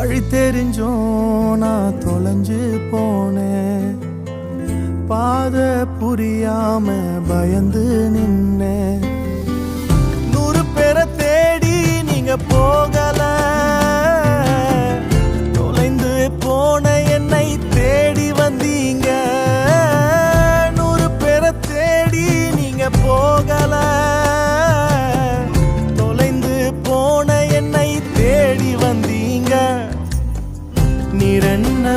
வழி தெரிஞ்சோ நான் தொலைஞ்சு போனேன் பாதை புரியாம பயந்து நின்னேன் நூறு பேரை தேடி நீங்க போகல. தொலைந்து போன என்னை தேடி வந்தீங்க. நூறு பேரை தேடி நீங்க போகல.